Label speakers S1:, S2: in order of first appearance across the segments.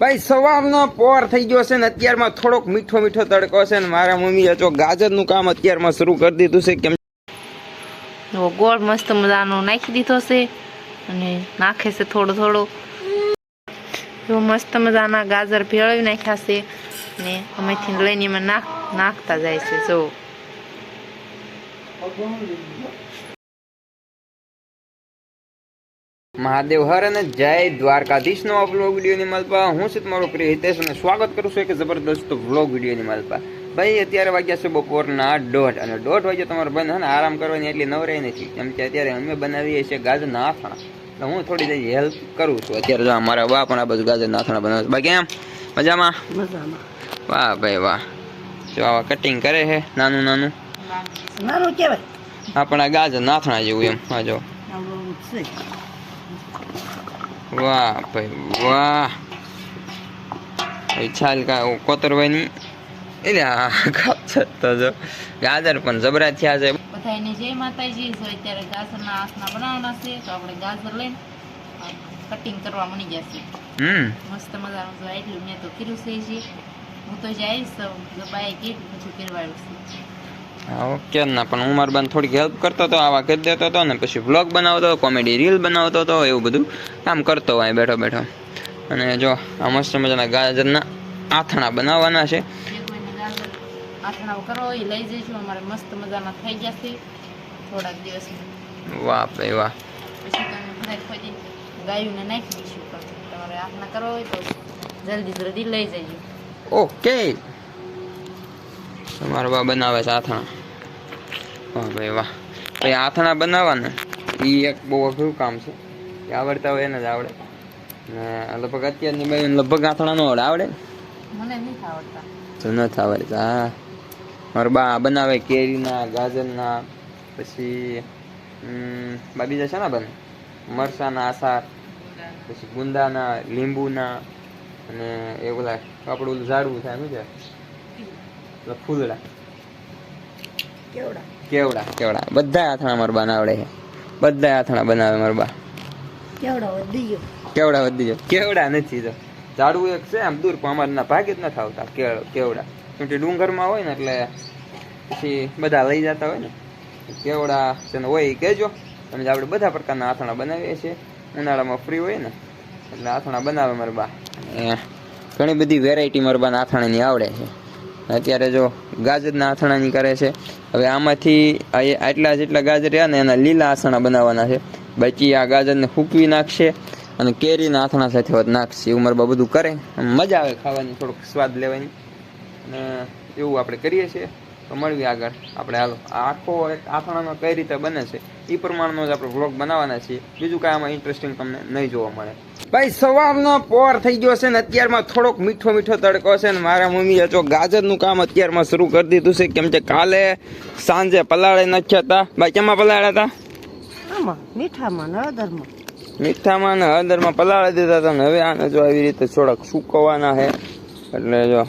S1: ભાઈ, સવારનો પોર થઈ ગયો છે ને, અત્યારમાં થોડોક મીઠો મીઠો તડકો છે ને, મારા મમ્મીએ જો ગાજરનું કામ અત્યારમાં શરૂ કરી દીધું છે, કેમ
S2: ગોળ મસ્ત મજાનો નાખી દીધો છે અને નાખે છે થોડો થોડો. એવો મસ્ત મજાના ગાજર ભેળવી નાખ્યા છે ને અમેથી લઈને એમાં નાખ, નાખતા જાય છે, જો.
S1: મહાદેવ હર અને જય દ્વારકાધીશ નો વ્લોગ વીડિયો ની માલપા. હું છું તમારો પ્રિય હિતેશ અને સ્વાગત કરું છું એક જબરદસ્ત વ્લોગ વીડિયો ની માલપા. ભાઈ અત્યારે વાગ્યા છે બપોરના દોઢ અને દોઢ વાગ્યા તમારો બંધ ને આરામ કરવાની એટલી નવરાઈ નથી. કેમ કે અત્યારે અમે બનાવીએ છીએ ગાજરના નાથણા એટલે હું થોડી જઈ હેલ્પ કરું છું. અત્યારે જો મારા બા પણ આ બધું ગાજરના નાથણા બનાવે છે. બાકી એમ મજામાં?
S3: મજામાં.
S1: વાહ ભાઈ વાહ. જો આવા કટિંગ કરે છે નાનું નાનું.
S3: નાનું કહેવાય
S1: આપણા ગાજર નાથણા જેવું એમ. હા જો. વાહ ભાઈ વાહ. છાલ કા કોતરવાની? એટલે કાપછત તો જો. ગાજર પણ જબરા થયા છે.
S2: બધાને જય માતાજી. જો અત્યારે ગાજરના આસના બનાવવાના છે તો આપણે ગાજર લઈને કટિંગ કરવા મળી જશે.
S1: હમ.
S2: મસ્ત મજાનું જો એટલું મેં તો કર્યું છે હું તો જઈશ તો બાએ કીધું બધું કરવાયું છે.
S1: ઓકે ના પણ હું મારું બાને થોડીક હેલ્પ કરતો હતો આવા કરી દેતો હતો ને પછી વ્લોગ બનાવતો કોમેડી રીલ બનાવતો હતો એવું બધું કામ કરતો હોય બેઠો બેઠો. અને જો આ મસ્ત મજાના ગાજરના આથણા બનાવવાના છે.
S2: જે કોઈને ગાજર આથણાઓ કરો એ લઈ જઈશું અમારે મસ્ત મજાના થઈ જશે થોડાક દિવસમાં
S1: વાહ. ભાઈ વાહ
S2: પછી તમે બધા ખોદી નાખી દઈશું. તમારે આથણા કરો હોય તો જલ્દી જલ્દી લઈ જજો.
S1: ઓકે. તમારા બા બનાવે છે આથણા. વાહ ભાઈ વાહ. ભાઈ આથણા બનાવવાના. એ એક બહુ અઘરું કામ છે. એ આવડતા હોય એને જ આવડે. ને લગભગ અત્યારની બાઈ લગભગ આથણા નો આવડે. આવડે
S2: મને નથી આવડતા.
S1: તો નથી આવડતા હા. મારા બા બનાવે કેરીના ગાજરના પછી બા બીજા છે ને બને? મરસાના આસાર પછી ગુંદાના લીંબુના અને એ બધા આપણું ઝાડવું થાય શું છે ફૂલડા.
S3: કેવડા.
S1: કેવડા કેવડા. બધા આથણા મારા બનાવડે આવડે છે. બધા આથણા બનાવે મારા બા.
S3: કેવડા વધી ગયો.
S1: કેવડા વધી ગયો. કેવડા નથી તો. ઝાડવું એક છે આમ દૂર પણ અમારના ભાગે જ નથી આવતા. કેવડા. કેમ કે ડુંગરમાં હોય ને એટલે પછી બધા લઈ જતા હોય ને. કેવડા છે હોય એ કહેજો. અને આપણે બધા પ્રકારના આથણા બનાવીએ છીએ ઉનાળામાં ફ્રી હોય ને એટલે આથણા બનાવે મારા બા. ઘણી બધી વેરાયટી મારા બાના આથણાની આવડે છે. અત્યારે જો ગાજરના આથણાની કરે છે. હવે આમાંથી આટલા જેટલા ગાજર રહ્યા ને એના લીલા આથણા બનાવવાના છે. બાકી આ ગાજરને ફૂંકવી નાખશે અને કેરીના આથણા સાથે નાખશે. બા બધું કરે. મજા આવે ખાવાની, થોડોક સ્વાદ લેવાની. અને એવું આપણે કરીએ છીએ. તો મળવી આગળ. આપણે હાલો. આખો એક આથણાનો કઈ રીતે બને છે એ પ્રમાણનો જ આપણે વ્લોગ બનાવવાના છીએ. બીજું કાંઈ આમાં ઇન્ટરેસ્ટિંગ તમને નહીં જોવા મળે. ભાઈ સવારનો પોર થઈ ગયો છે ને અત્યારમાં થોડોક મીઠો મીઠો તડકો છે ને મારા મમ્મીએ જો ગાજરનું કામ અત્યારમાં શરૂ કરી દીધું છે. કેમ કે કાલે સાંજે પલાળે નાખ્યા હતા. ભાઈ કેમાં પલાળ્યા હતા?
S3: મીઠામાં ને હળદરમાં.
S1: મીઠામાં ને હળદરમાં પલાળી દીધા હતા ને હવે આને જો આવી રીતે થોડાક સૂકવવાના છે. એટલે જો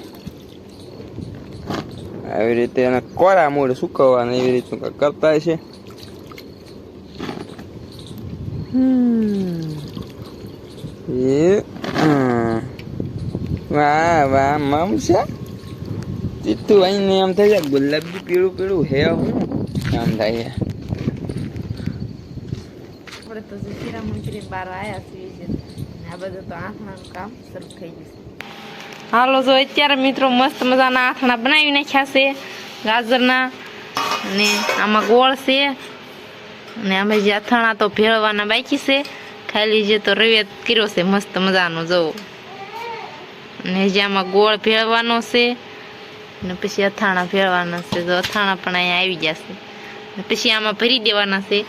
S1: આવી રીતે એને કોરા મૂળ સૂકવવાના એવી રીતનું કરતા છે એ. વાહ વાહ મમસા તીતું ને એમ થઈ જાય ગુલાબી પીળું પીળું હે હું? આમ થાય
S2: આપણે તો મંત્રી બાર આવ્યા છીએ છે આ બધું તો આથણાનું કામ શરૂ થઈ ગયું હાલો જો અત્યારે મિત્રો મસ્ત મજાના આથણા બનાવી નાખ્યા છે. ગાજરના અને આમાં ગોળ છે. અને આમાં જે અથાણા તો ભેળવાના બાકી છે. ખાલી જે તો રવિયાત કર્યો છે, મસ્ત મજાનો જવો અને જે ગોળ ભેળવાનો છે ને પછી અથાણા ભેળવાના છે તો અથાણા પણ અહીંયા આવી જશે પછી આમાં ભરી દેવાના છે.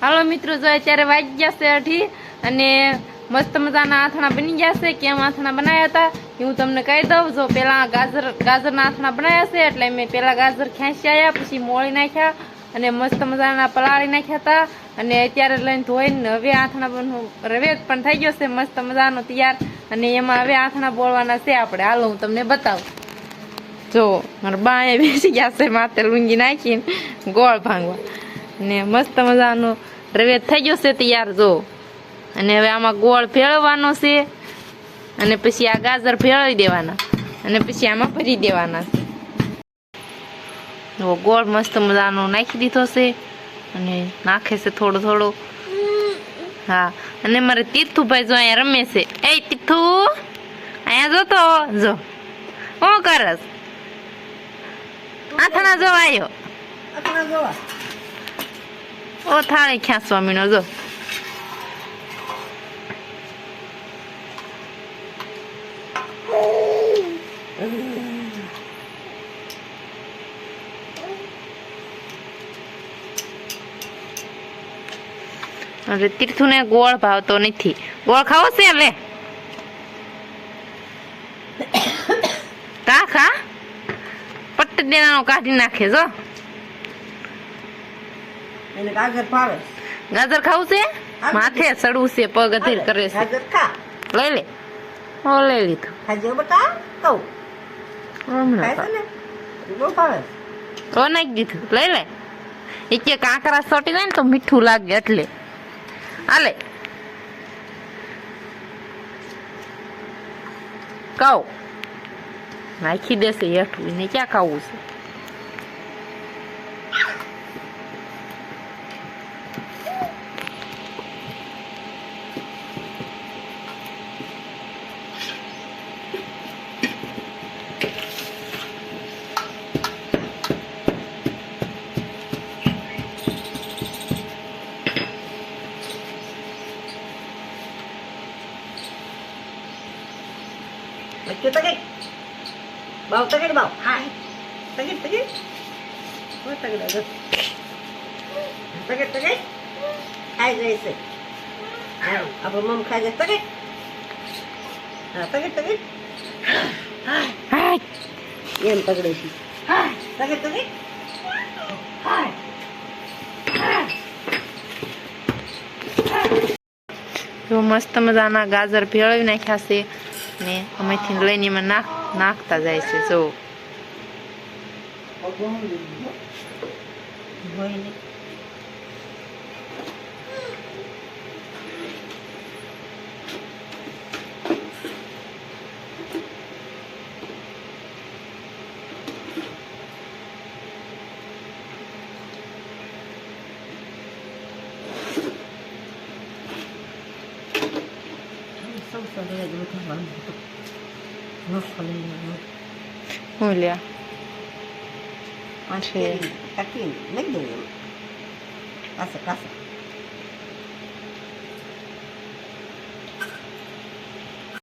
S2: હાલો મિત્રો, જો અત્યારે વાગી જશે અઢી, અને મસ્ત મજાના આથણા બની જશે કેમ આથણા બનાવ્યા હતા? હું તમને કહી દઉં, જો પેલા ગાજર, ગાજરના આથણા બનાવ્યા છે, એટલે મેં પેલા ગાજર ખેંચી આવ્યા પછી મોળી નાખ્યા અને મસ્ત મજાના પલાળી નાખ્યા હતા. અને અત્યારે લઈને ધોઈને હવે આથણા રવે પણ થઈ ગયો છે મસ્ત મજાનો તૈયાર. અને એમાં હવે આથણા બોળવાના છે આપણે. હાલો હું તમને બતાવું. જો, મારા બાએ બેસી ગયા છે માથે લુંગી નાખીને ગોળ ભાંગવા. ને મસ્ત મજાનો રવેદ થઈ ગયો છે તૈયાર, જો. અને હવે આમાં ગોળ ભેળવવાનો છે. અને પછી આ ગાજર ભેળવી દેવાના. અને પછી આમાં ભરી દેવાના છે. જો ગોળ મસ્ત મજાનો નાખી દીધો છે અને નાખે છે થોડો થોડો. હા અને મારે તીર્થુભાઈ જો અહીંયા રમે છે. એ તીર્થુ અહીંયા જોતો જો. શું કરસ? આથણા જો આવ્યો ઓ થાળી ખ્યા સ્વામીનો જો. હવે તીર્થુને ગોળ ભાવતો નથી. ગોળ ખાવો છે લે. કા ખા. પટ્ટ દેનાનો કાઢી નાખે જો.
S3: એને ગાજર
S2: ખાવું છે? માથે સડવું છે પગ અધીર કરે છે.
S3: ગાજર ખા.
S2: લઈ લે. ઓ લઈ લીધું.
S3: ખાજો બટા કહું
S2: હમણાં નાખી દીધું. લઈ લે. એ કે કાંકરા સોટી જાય ને તો મીઠું લાગે એટલે. હાલે. કહું. નાખી દેશે હેઠું એને ક્યાં ખાવું છે?
S3: नक्की तगेल भाऊ तगेल भाऊ हाय तगेल तगेल हो तगेल अगं तगेल तगेल काय जायचं आपण मम खायचं तगेल हा तगेल तगेल हाय
S2: येम
S3: तगडेशी हाय तगेल तगेल हाय
S2: જો મસ્ત મજાના ગાજર ભેળવી નાખ્યા છે ને અમેથી લઈને એમાં નાખ નાખતા જાય છે જો
S3: હોય ને સૌ સૌ બધું ખાવાનું મગફળી
S2: હું લ્યા
S3: પાંચ
S2: છે.